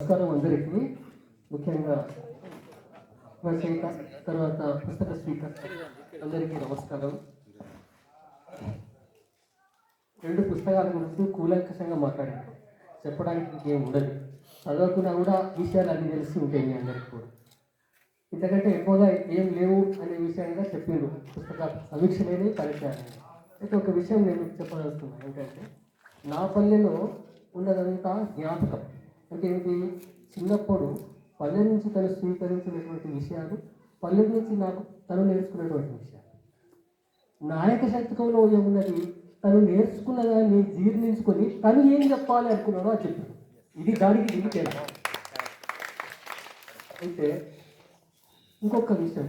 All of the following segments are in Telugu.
నమస్కారం అందరికీ. ముఖ్యంగా రచయిత తర్వాత పుస్తక స్పీకర్ అందరికీ నమస్కారం. రెండు పుస్తకాల గురించి కూలంకషంగా మాట్లాడారు చెప్పడానికి ఇంకేం ఉండదు. చదవకుండా కూడా విషయాలు అన్ని తెలిసి ఉంటాయి మీ అందరికీ కూడా. ఇంతకంటే ఎక్కువగా ఏం లేవు అనే విషయంగా చెప్పిండు పుస్తక సమీక్ష లేని పరిచయాలు. అయితే ఒక విషయం నేను చెప్పదలుస్తున్నాను ఏంటంటే నా పల్లెలో ఉన్నదంతా జ్ఞాపకం. అంటే ఏంటి చిన్నప్పుడు పల్లె నుంచి తను స్వీకరించినటువంటి విషయాలు పల్లె నుంచి నాకు తను నేర్చుకున్నటువంటి విషయాలు. నాయక శతకంలో ఏమున్నది? తను నేర్చుకున్న దాన్ని జీర్ణించుకొని తను ఏం చెప్పాలి అనుకున్నాడో అది చెప్పాడు ఇది దానికి ఇది తేడా అయితే ఇంకొక విషయం.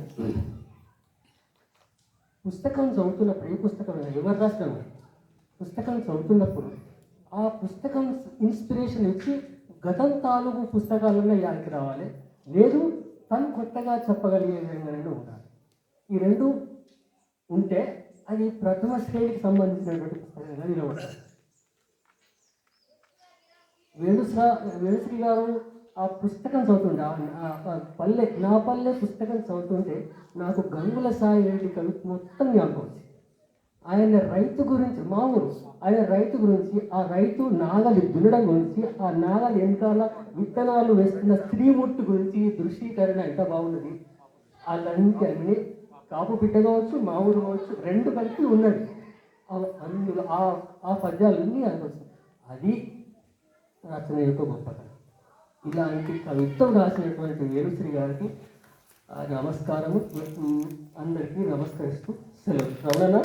పుస్తకం చదువుతున్నప్పుడు ఏ పుస్తకం ఎవరు రాసిన పుస్తకం చదువుతున్నప్పుడు ఆ పుస్తకం ఇన్స్పిరేషన్ ఇచ్చి గతం తాలూకు పుస్తకాలలో యానికి రావాలి. లేదు తను కొత్తగా చెప్పగలిగే విధంగా ఉండాలి. ఈ రెండు ఉంటే అది ప్రథమ శ్రేణికి సంబంధించినటువంటి పుస్తకంగా నిలబడాలి. వేణుశ్రా వేణుశ్రీ గారు ఆ పుస్తకం చదువుతుండే పల్లె నా పల్లె పుస్తకం చదువుతుంటే నాకు గంగుల సాయి రెడ్డి కవి మొత్తం జ్ఞాపకం వచ్చింది. ఆయన రైతు గురించి మా ఊరు ఆయన రైతు గురించి ఆ రైతు నాగలి దున్నడం గురించి ఆ నాగలి వెనకాల విత్తనాలు వేస్తున్న స్త్రీమూర్తి గురించి దృశ్యీకరణ ఎంత బాగున్నది? వాళ్ళంటే అన్ని కాపు పిట్ట కావచ్చు మా ఊరు కావచ్చు రెండు కలిపి ఉన్నది. అందులో ఆ ఆ పద్యాలన్నీ అనుకోవచ్చు అది రచన యొక్క గొప్పతనం ఇలాంటి కవిత్వం రాసినటువంటి వేలుశ్రీ గారికి ఆ, నమస్కారము అందరికీ నమస్కరిస్తూ సెలవు. రమణ